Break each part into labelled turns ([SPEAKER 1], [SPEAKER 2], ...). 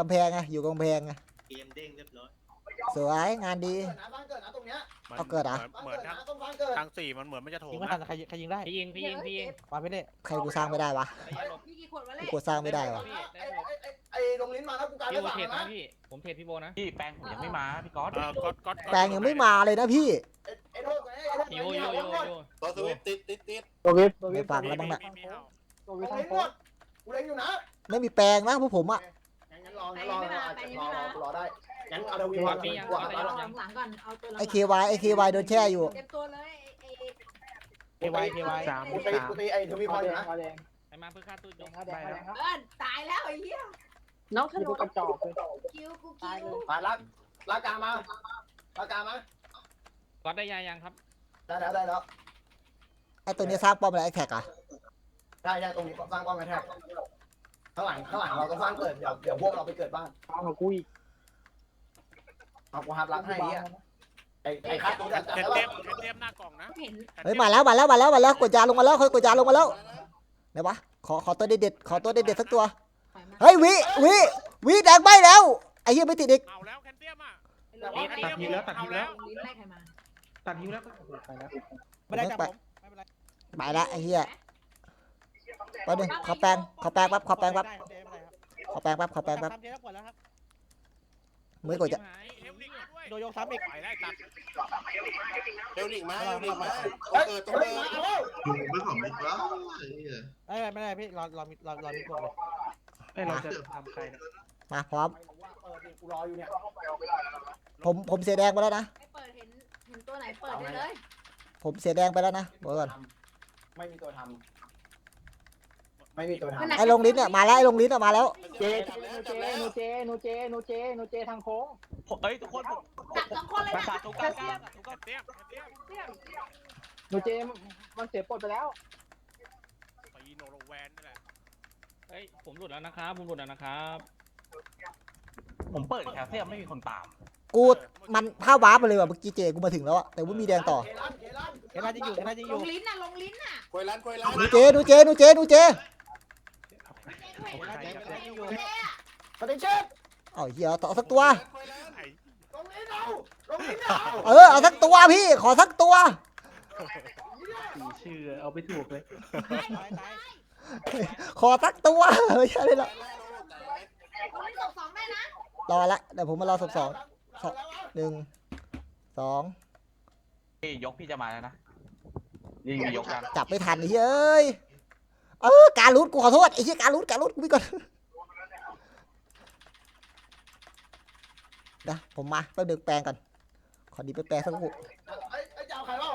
[SPEAKER 1] กำแพงไงอยู่กำแพงไง
[SPEAKER 2] เกมเด้งเรียบร้อย
[SPEAKER 1] สวยงานดี
[SPEAKER 3] เกิดนะบ้านเกิดนะตรงเนี้ย
[SPEAKER 4] มัน
[SPEAKER 1] เอาเกิดเหรอ
[SPEAKER 4] เหมือน
[SPEAKER 3] บ้าน
[SPEAKER 4] เหมือน
[SPEAKER 3] เกิดนะต้องบ้านเกิด
[SPEAKER 4] ทางสี่มันเหมือนมันจะโถ
[SPEAKER 5] ยิ
[SPEAKER 4] ม
[SPEAKER 5] งไม่
[SPEAKER 4] นะ
[SPEAKER 5] ทันใครใครยิงได้
[SPEAKER 6] พี่ยิงพี่ยิงพี่ยิง
[SPEAKER 5] มาไม่ได้
[SPEAKER 1] ใครกูสร้างไม่ได้วะ
[SPEAKER 6] ระยะหลบ
[SPEAKER 7] พี่กี่ขวดวะ
[SPEAKER 1] กู
[SPEAKER 7] เล่
[SPEAKER 1] กดสร้างไม่ได้วะ
[SPEAKER 6] พี่
[SPEAKER 3] ไอ้ไอ้ไอ้ไอ้ลงลิ้นมาแล้วกูกลาย
[SPEAKER 6] พี่
[SPEAKER 3] เป็น
[SPEAKER 6] โอ
[SPEAKER 3] ฝั่ง
[SPEAKER 6] เทรด
[SPEAKER 3] นะ
[SPEAKER 6] นะพี่ผมเทรดพี่โบนะ
[SPEAKER 5] พี่แปลงผมยังไม่มาพี่ก๊อต
[SPEAKER 4] เออก๊อตก๊อต
[SPEAKER 1] แปลงยังไม่มาเลยนะพี่
[SPEAKER 3] ไอ้ไอ้โทษไอ้ไอ้โทษ
[SPEAKER 6] โยโยโยโย
[SPEAKER 2] ตัวสวิตติดติดติด
[SPEAKER 5] ตัววิฟ
[SPEAKER 1] ไม่ฟังแล้วบ้างนะ
[SPEAKER 4] มีมีเห่า
[SPEAKER 5] ตัว
[SPEAKER 3] ล
[SPEAKER 5] วิฟ
[SPEAKER 3] ง
[SPEAKER 5] ทาง
[SPEAKER 3] ลิ้นห
[SPEAKER 5] โค้
[SPEAKER 3] ม
[SPEAKER 5] ง
[SPEAKER 3] ดกูเล็งอยู่นะ
[SPEAKER 1] ไม่มีแปลงนะพวกผมอะ
[SPEAKER 3] งั้นงั้นรอ งั้นรอรออาจจะรอรอรอได้ งั้นเอาดาวิน
[SPEAKER 6] ก่
[SPEAKER 3] ก่
[SPEAKER 6] อ
[SPEAKER 3] อนน
[SPEAKER 6] พี่ยัง
[SPEAKER 3] กว่า
[SPEAKER 6] ก่อน
[SPEAKER 3] ตา
[SPEAKER 6] ระ
[SPEAKER 3] ย
[SPEAKER 6] ยะ
[SPEAKER 3] แล้ว
[SPEAKER 6] หลบยัง
[SPEAKER 7] หลังก่อน เอาตัวหลัง
[SPEAKER 1] ไอเควายไอเควายโดนแช่อยู่
[SPEAKER 7] เต็มตัวเลยไอ้ไอ้
[SPEAKER 5] เอวายเอวาย
[SPEAKER 8] สาม
[SPEAKER 3] กูตีกูตีไอ้ทวีพรอยู่นะ
[SPEAKER 6] ไอ้มาเพื่อฆ่าตุ้ยยง
[SPEAKER 5] แดงแดงครับ
[SPEAKER 7] เออตายแล้วไอ้เหี้ย
[SPEAKER 8] น้องธ
[SPEAKER 5] พี่
[SPEAKER 8] นู
[SPEAKER 5] พวกกระจอกเลย
[SPEAKER 7] คิวกูคิว
[SPEAKER 3] มาลักลักกามาลักกามา
[SPEAKER 6] ก๊อตได้ยายังครับ
[SPEAKER 3] ได้แล้วได้แล้ว
[SPEAKER 1] ไอตัวนี้สร้างป้อมอะไรไอแท็กอะ
[SPEAKER 3] ได้ได้ตรงนี้สร้างป้อมไม้แท็ก ข้างหลังข้างหลังเราต้องสร้างเกิดเดี๋ยวเดี๋ยวพวกเราไปเกิดบ้าน
[SPEAKER 5] ฟังของกูอีก
[SPEAKER 3] เอากูฮับรักให้เนี่ยไอ้ไอ้คัดตัวจัดจัด
[SPEAKER 4] แคน
[SPEAKER 3] แล้ว
[SPEAKER 4] เทียมแคนเทียมหน้ากล่องนะ
[SPEAKER 7] เห็น
[SPEAKER 1] เฮ้ยมาแล้วมาแล้วมาแล้วมาแล้วกดยาลงมาแล้วค่อยกดยาลงมาแล้วไหนวะขอขอตัวเด็ดๆขอตัวเด็ดๆสักตัว
[SPEAKER 7] ปล่อยมา
[SPEAKER 1] เฮ้ยวิวิวิแดงใบแล้วไอ้เหี้ยไม่ติดอีก
[SPEAKER 4] เอาแล้วแคนเทียมอะ
[SPEAKER 6] ตีตี
[SPEAKER 8] ตัดฮิวแล้วตัดฮิวแล้ว
[SPEAKER 7] ลิ้นไล่ใครมา
[SPEAKER 8] ตัดฮิวแล้วโอ้โหไปแล้ว
[SPEAKER 5] ไม่ได้จับผมไม่เป็นไร
[SPEAKER 1] ไปละไอ้เหี้ยแป๊บนึงขอแปลงขอแปลงแป๊บขอแปลงแป๊บ
[SPEAKER 5] ได้ไม่เป็นไรครับ
[SPEAKER 1] ขอแปลงแป๊บขอแปลงแป๊บ
[SPEAKER 5] ทำเจ๊แล้วปวดแล้วครับ
[SPEAKER 1] มือกดจะ
[SPEAKER 6] หาย
[SPEAKER 4] เฮลลิงด้วย
[SPEAKER 5] โดนโยกซ้ำอีก
[SPEAKER 4] ไปได้ตัด
[SPEAKER 2] เฮลลิงมาเฮลลิงมา
[SPEAKER 3] เฮ้ย
[SPEAKER 2] เกิดตรง
[SPEAKER 3] เฮ้ย
[SPEAKER 2] นี้
[SPEAKER 3] มาแล้ว
[SPEAKER 9] ไม่ของไม่กล้าไอ้เหี้ย
[SPEAKER 5] ไม่เป็นไรไม่เป็นไรพี่รอรอรอรอมีกดเลย
[SPEAKER 8] เอ้ยเราจะทำใครเนี่ย
[SPEAKER 1] มาพร้อม
[SPEAKER 3] เปิดดิกูรออยู่เนี่ย
[SPEAKER 1] ผมผมเสียแดงไปแล้วนะ
[SPEAKER 7] ไม่เปิดเห็นเห็นตัวไหนเปิดได้เลย
[SPEAKER 1] ผมเสียแดงไปแล้วนะบอกก่อน
[SPEAKER 3] ไม่มีตัวทำ ไม่มีตัวทำ
[SPEAKER 1] ไอ้ลงลิ้นเนี่ยมาแล้วไอ้ลงลิ้นอะมาแล้ว
[SPEAKER 5] เจ
[SPEAKER 2] จับแล้ว
[SPEAKER 5] เจ
[SPEAKER 2] จับแล้ว
[SPEAKER 5] นูเจนูเจนูเจนูเจทางโค้ง
[SPEAKER 8] เอ้ยทุกคนผม
[SPEAKER 7] จับสองคนเลย
[SPEAKER 8] มา
[SPEAKER 7] นะ
[SPEAKER 8] สาดตรงกลางๆอะ
[SPEAKER 4] แคนเทียมแคนเทียม
[SPEAKER 5] นูเจมันเสียปลดไปแล้ว
[SPEAKER 4] ตีโนโรแวนนี่แหละ
[SPEAKER 6] เฮ้ยผมหลุดแล้วนะครับผมหลุดแล้วนะครับ
[SPEAKER 8] ผมเปิดแคลเซียมไม่มีคนตาม
[SPEAKER 1] กูมันภาพวาร์ปไปเลยว่ะเมื่อกี้เจกูมาถึงแล้วอะแต่ว่ามีแดงต่อ
[SPEAKER 3] เคลันเคลัน
[SPEAKER 5] เห็นไหมจะอยู่เห็นไหมจะอ
[SPEAKER 7] ล
[SPEAKER 5] ยู่
[SPEAKER 7] งลิ้นน่ะลงลิ้นน่ะ
[SPEAKER 2] ควยลันควยลัน
[SPEAKER 1] ดูเจดูเจดูเจดูเจ
[SPEAKER 5] เห็นไหมเห็นไหมจะอยู่
[SPEAKER 7] เจ๊อะ
[SPEAKER 3] ปฏิเชษ
[SPEAKER 1] เอาเหี้ยต่อสักตัว
[SPEAKER 3] ลงลิ้นเอาลงลิ้นเอา
[SPEAKER 1] เออเอาสักตัวพี่ ขอสักตัว
[SPEAKER 8] สีชื่อเอาไปถูกเลย
[SPEAKER 1] ขอสักตัวไม่ใช่เลยหรอก
[SPEAKER 7] ลงลิ้นสองสองได้นะ
[SPEAKER 1] รอละเดี๋ยวผมมารอศพสองหนึ่งสอง
[SPEAKER 8] พี่ยกพี่จะมาแล้วนะยิงยกกัน
[SPEAKER 1] จับไม่ทันเหี้ยเอ้ย เออการรูดกูขอโทษไอ้เหี้ยการรูดการรูดกูไปก่อนนะผมมาแป๊บนึงแปลงก่อนขอดีไปแปลงสักครู่
[SPEAKER 3] ไอ้ไอ้เจ้าใครเล่า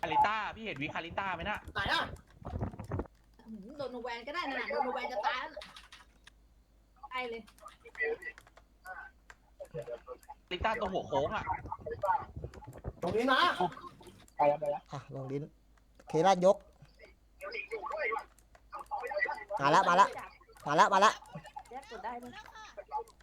[SPEAKER 8] คาริต้าพี่เห็นวิคาริต้าไหมน่ะ
[SPEAKER 3] ไหนอะ
[SPEAKER 7] หืมโดนนูแวนก็ได้น่ะโดนนูแวนจะตายแล้วน่ะไปเลย
[SPEAKER 8] คาริต้าตัวหัวโค้งอะ
[SPEAKER 3] ลงลิ้นมา
[SPEAKER 5] ไปแล้วไปแล้ว
[SPEAKER 1] อะลงลิ้นเคล่านยก มาละมาละมาละมาละ
[SPEAKER 8] แยกตัวได้ไหม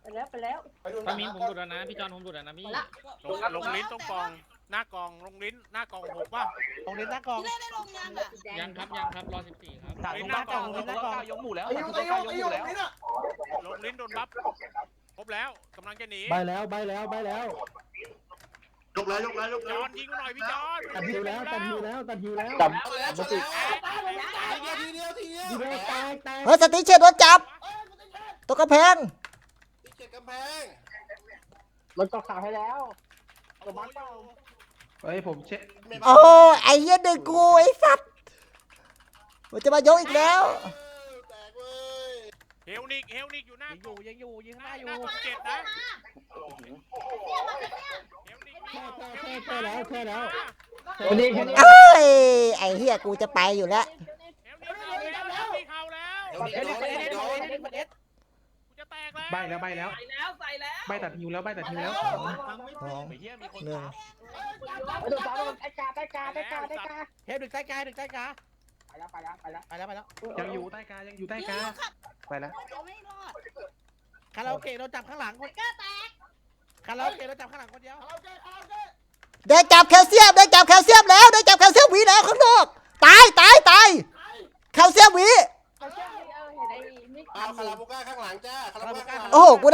[SPEAKER 8] ไปแล้วไปแล้ว
[SPEAKER 3] ไปดูห
[SPEAKER 6] พี่
[SPEAKER 3] นัง
[SPEAKER 6] มินผมหลุดแล้วนะพี่จอนผมหลุดแล้วนะพี่
[SPEAKER 7] หมดละ
[SPEAKER 4] ลงลงลิ้นตรงกล่อง หน้ากล่องลงลิ้นหน้ากล่องหกป่ะ
[SPEAKER 5] ตรงนี้หน้ากอง
[SPEAKER 7] ได้ลงยังอะ
[SPEAKER 6] ยังครับยังครับรอสิบสี่ครับ
[SPEAKER 8] สามตรงกลางกล่องตรงกลางกล่องยกหมู่แล้ว
[SPEAKER 3] ไอ้
[SPEAKER 8] สา
[SPEAKER 3] ยู
[SPEAKER 8] มตร
[SPEAKER 3] ไอ้
[SPEAKER 8] งก
[SPEAKER 3] ยู
[SPEAKER 8] ลางยก
[SPEAKER 3] ไอ้
[SPEAKER 8] ห
[SPEAKER 3] ยู
[SPEAKER 8] มู่แล้ว
[SPEAKER 3] ลิ้นอะ
[SPEAKER 4] ลงลิ้นโดนบัฟครบแล้วกำลังจะหนี
[SPEAKER 5] ใบแล้วใบแล้วใบแล้ว
[SPEAKER 9] ยกแล้วยกแล้วยก
[SPEAKER 4] จ
[SPEAKER 9] แล้ว
[SPEAKER 4] อนยิงกูหน่อยพี่จอน
[SPEAKER 5] ตัดฮิวแล้วตัดฮิวแล้วตัดฮิวแล้ว
[SPEAKER 2] จับแล้
[SPEAKER 5] ว แล้วแตกแตก
[SPEAKER 1] เฮ้ยสติเชดโดนจับ
[SPEAKER 3] เอ้ยปฏิเชษ
[SPEAKER 1] ตกกระแพง
[SPEAKER 2] ที่เจ็ดกำแพง
[SPEAKER 5] รถกระขาวให้แล้ว
[SPEAKER 4] ตัวบัฟเปล่า
[SPEAKER 8] เฮ้ยผมเช็ค
[SPEAKER 1] โอ้ไอ้เหี้ยดึงกูไอ้สัตว์มันจะมายกอีกแล้ว
[SPEAKER 2] แตกเว้ย
[SPEAKER 4] เฮลนิกเฮลนิกอยู่หน้า
[SPEAKER 5] ยังอยู่ ยังอยู่ ยิงหน้าอยู่
[SPEAKER 4] หน้ากล่องเจ็ดนะเฮลนิก
[SPEAKER 5] แค่แค่แค่แค่แล้วแค่แล้ว
[SPEAKER 4] เฮ
[SPEAKER 5] แค่นี้แค่นี้
[SPEAKER 1] เอ้ยไอ้เหี้ยกูจะไปอยู่แล้ว
[SPEAKER 4] ลนิกเข้าแล้วเฮลนิก เข้าแล้ว
[SPEAKER 2] เดี๋ยวนี้โดนเดี๋ยวนี้โดน
[SPEAKER 4] กูจะแตกแล้ว
[SPEAKER 8] ใบแล้วใบแล้ว
[SPEAKER 7] ใส่แล้วใส่แล้ว
[SPEAKER 8] ใบตัดฮิวแล้วใบตัดฮิวแล้ว
[SPEAKER 1] สอง
[SPEAKER 8] ไปเยี่ยมมีคน
[SPEAKER 1] หนึ่ง
[SPEAKER 8] ตาม
[SPEAKER 5] ไปดูสามไอ้กาไอ้กาไอ้กาไอ้กาเฮ้ยดึงใต้กาดึงใต้กาไปแล้วไปแล้วไปแล้วไปแล้วไปแล้ว
[SPEAKER 8] ยังอยู่ใต้กายังอยู่ใต้กาไปแล้ว
[SPEAKER 7] จะไม่รอด
[SPEAKER 5] คาราโอเกะเราจับข้างหลังคน
[SPEAKER 7] ก็แตก
[SPEAKER 5] คาราโอเกะเราจับข้างหลังคนเดียว
[SPEAKER 3] คาราโอเกะคาราโอเกะ
[SPEAKER 1] ได้จับแคลเซียมได้จับแคลเซียมแล้วได้จับแคลเซียมหวีแล้วข้างนอกตายตายตายแคลเซียมหวี
[SPEAKER 8] เเอา
[SPEAKER 2] คาราบูก้าข้างหลังจ้าคาราบูก้าข้างหลัง
[SPEAKER 1] โอ้โห กูได้